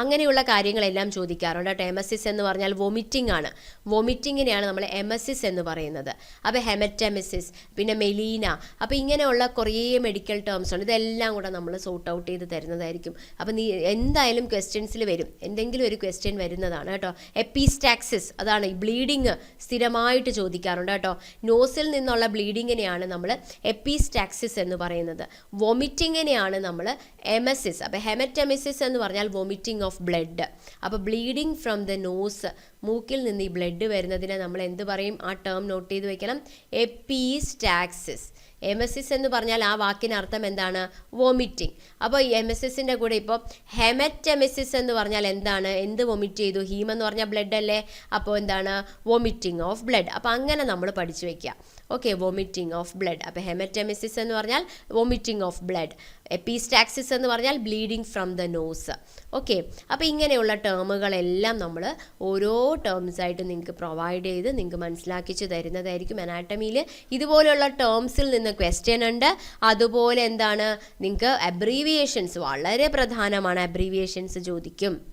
അങ്ങനെയുള്ള കാര്യങ്ങളെല്ലാം ചോദിക്കാറുണ്ട് കേട്ടോ. എം എസ് എസ് എന്ന് പറഞ്ഞാൽ വൊമിറ്റിംഗ് ആണ്. വൊമിറ്റിങ്ങിനെയാണ് നമ്മൾ എം എസ് എസ് എന്ന് പറയുന്നത്. അപ്പോൾ ഹെമറ്റമിസിസ് പിന്നെ മെലീന അപ്പോൾ ഇങ്ങനെയുള്ള കുറേ മെഡിക്കൽ ടേംസ് ഉണ്ട്. ഇതെല്ലാം കൂടെ നമ്മൾ സോർട്ട് ഔട്ട് ചെയ്ത് തരുന്നതായിരിക്കും. അപ്പോൾ നീ എന്തായാലും ക്വസ്റ്റ്യൻസിൽ വരും. എന്തെങ്കിലും ഒരു ക്വസ്റ്റ്യൻ വരുന്നതാണ് കേട്ടോ. എപ്പിസ്റ്റാക്സിസ് അതാണ് ഈ ബ്ലീഡിങ് സ്ഥിരമായിട്ട് ചോദിക്കാറുണ്ട് കേട്ടോ. നോസിൽ നിന്നുള്ള ബ്ലീഡിങ്ങിനെയാണ് നമ്മൾ എപ്പിസ്റ്റാക്സിസ് എന്ന് പറയുന്നത്. വൊമിറ്റിങ്ങിനെയാണ് നമ്മൾ എമസിസ് അപ്പോൾ ഹെമറ്റമിസിസ് എന്ന് പറഞ്ഞാൽ വൊമിറ്റിംഗ് ഓഫ് ബ്ലഡ് അപ്പോൾ ബ്ലീഡിങ് ഫ്രം ദ നോസ് മൂക്കിൽ നിന്ന് ഈ ബ്ലഡ് വരുന്നതിനെ നമ്മൾ എന്ത് പറയും? ആ ടേം നോട്ട് ചെയ്ത് വെക്കണം. എപ്പീസ്റ്റാക്സിസ് എമസിസ് എന്ന് പറഞ്ഞാൽ ആ വാക്കിന് അർത്ഥം എന്താണ്? വോമിറ്റിംഗ് അപ്പോൾ ഈ എമസിസിന്റെ കൂടെ ഇപ്പോൾ ഹെമറ്റമെസിസ് എന്ന് പറഞ്ഞാൽ എന്താണ്? എന്ത് വൊമിറ്റ് ചെയ്തു? ഹീം എന്ന് പറഞ്ഞാൽ ബ്ലഡ് അല്ലേ? അപ്പോൾ എന്താണ്? വോമിറ്റിംഗ് ഓഫ് ബ്ലഡ് അപ്പോൾ അങ്ങനെ നമ്മൾ പഠിച്ചു വെക്കുക ഓക്കെ വോമിറ്റിംഗ് ഓഫ് ബ്ലഡ് അപ്പോൾ ഹെമറ്റമെസിസ് എന്ന് പറഞ്ഞാൽ വോമിറ്റിംഗ് ഓഫ് ബ്ലഡ് എപ്പീസ്റ്റാക്സിസ് എന്ന് പറഞ്ഞാൽ bleeding from the nose okay അപ്പോൾ ഇങ്ങനെയുള്ള ടേമുകളെല്ലാം നമ്മൾ ഓരോ ടേംസ് ആയിട്ട് നിങ്ങൾക്ക് പ്രൊവൈഡ് ചെയ്ത് നിങ്ങൾക്ക് മനസ്സിലാക്കിച്ചു തരുന്നതായിരിക്കും അനാട്ടമിയിൽ ഇതുപോലെയുള്ള ടേംസിൽ നിന്ന് ക്വസ്റ്റ്യൻ ഉണ്ട്. അതുപോലെ എന്താണ്? നിങ്ങൾക്ക് അബ്രീവിയേഷൻസ് വളരെ പ്രധാനമാണ് അബ്രീവിയേഷൻസ് ചോദിക്കും.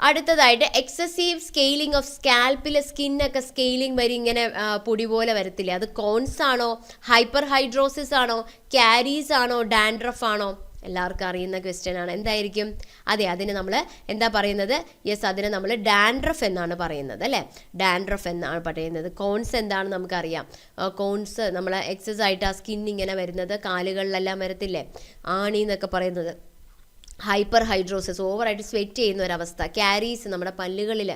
അടുത്തതായിട്ട് എക്സസീവ് സ്കെയിലിംഗ് ഓഫ് സ്കാൽപ്പിൽ സ്കിന്നൊക്കെ സ്കെയിലിംഗ് വരി ഇങ്ങനെ പൊടി പോലെ വരത്തില്ലേ? അത് കോൺസ് ആണോ? ഹൈപ്പർ ഹൈഡ്രോസിസ് ആണോ? ക്യാരീസ് ആണോ? ഡാൻഡ്രഫ് ആണോ? എല്ലാവർക്കും അറിയുന്ന ക്വസ്റ്റ്യൻ ആണ്. എന്തായിരിക്കും? അതെ അതിന് നമ്മൾ എന്താ പറയുന്നത്? യെസ് അതിന് നമ്മൾ ഡാൻഡ്രഫ് എന്നാണ് പറയുന്നത് അല്ലേ? ഡാൻഡ്രഫ് എന്നാണ് പറയുന്നത്. കോൺസ് എന്താണ് നമുക്കറിയാം. കോൺസ് നമ്മൾ എക്സസ് ആയിട്ട് ആ സ്കിൻ ഇങ്ങനെ വരുന്നത് കാലുകളിലെല്ലാം വരത്തില്ലേ? ആണി എന്നൊക്കെ പറയുന്നത്. ഹൈപ്പർ ഹൈഡ്രോസിസ് ഓവറായിട്ട് സ്വെറ്റ് ചെയ്യുന്ന ഒരവസ്ഥ ക്യാരീസ് നമ്മുടെ പല്ലുകളിൽ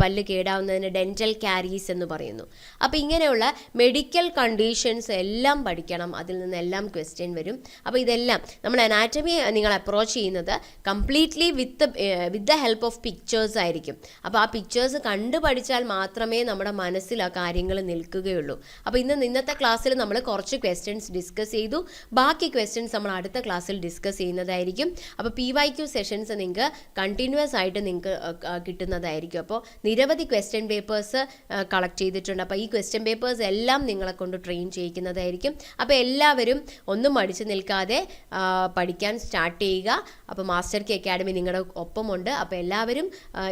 പല്ല് കേടാവുന്നതിന് ഡെന്റൽ ക്യാരീസ് എന്ന് പറയുന്നു. അപ്പോൾ ഇങ്ങനെയുള്ള മെഡിക്കൽ കണ്ടീഷൻസ് എല്ലാം പഠിക്കണം. അതിൽ നിന്നെല്ലാം ക്വസ്റ്റ്യൻ വരും. അപ്പോൾ ഇതെല്ലാം നമ്മൾ അനാറ്റമി നിങ്ങൾ അപ്രോച്ച് ചെയ്യുന്നത് completely with with the help of pictures ആയിരിക്കും. അപ്പോൾ ആ പിക്ചേഴ്സ് കണ്ടു പഠിച്ചാൽ മാത്രമേ നമ്മുടെ മനസ്സിൽ ആ കാര്യങ്ങൾ നിൽക്കുകയുള്ളൂ. അപ്പോൾ ഇന്ന് ഇന്നത്തെ ക്ലാസ്സിൽ നമ്മൾ കുറച്ച് ക്വസ്റ്റ്യൻസ് ഡിസ്കസ് ചെയ്തു. ബാക്കി ക്വസ്റ്റ്യൻസ് നമ്മൾ അടുത്ത ക്ലാസ്സിൽ ഡിസ്കസ് ചെയ്യുന്നതായിരിക്കും. അപ്പോൾ പി വൈ ക്യു സെഷൻസ് നിങ്ങൾക്ക് കണ്ടിന്യൂസ് ആയിട്ട് നിങ്ങൾക്ക് കിട്ടുന്നതായിരിക്കും. അപ്പോൾ നിരവധി ക്വസ്റ്റ്യൻ പേപ്പേഴ്സ് കളക്ട് ചെയ്തിട്ടുണ്ട്. അപ്പോൾ ഈ ക്വസ്റ്റ്യൻ പേപ്പേഴ്സ് എല്ലാം നിങ്ങളെ കൊണ്ട് ട്രെയിൻ ചെയ്യിക്കുന്നതായിരിക്കും. അപ്പോൾ എല്ലാവരും ഒന്നും മടിച്ചു നിൽക്കാതെ പഠിക്കാൻ സ്റ്റാർട്ട് ചെയ്യുക. അപ്പോൾ മാസ്റ്റർ കെ അക്കാഡമി നിങ്ങളുടെ ഒപ്പമുണ്ട്. അപ്പോൾ എല്ലാവരും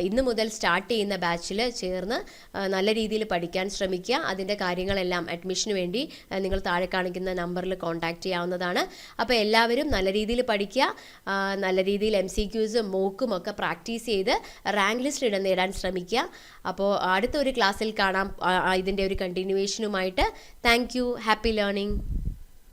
ഇന്ന് മുതൽ സ്റ്റാർട്ട് ചെയ്യുന്ന ബാച്ചിൽ ചേർന്ന് നല്ല രീതിയിൽ പഠിക്കാൻ ശ്രമിക്കുക. അതിന്റെ കാര്യങ്ങളെല്ലാം അഡ്മിഷന് വേണ്ടി നിങ്ങൾ താഴെ കാണിക്കുന്ന നമ്പറിൽ കോൺടാക്റ്റ് ചെയ്യാവുന്നതാണ്. അപ്പോൾ എല്ലാവരും നല്ല രീതിയിൽ പഠിക്കുക. ആ, നല്ല രീതിയിൽ എം സി ക്യൂസും മോക്കും ഒക്കെ പ്രാക്ടീസ് ചെയ്ത് റാങ്ക് ലിസ്റ്റ് ഇടം നേടാൻ ശ്രമിക്കുക. അപ്പോൾ അടുത്ത ഒരു ക്ലാസ്സിൽ കാണാം. ഇതിന്റെ ഒരു കണ്ടിന്യൂവേഷനുമായിട്ട് താങ്ക് ഹാപ്പി ലേണിംഗ്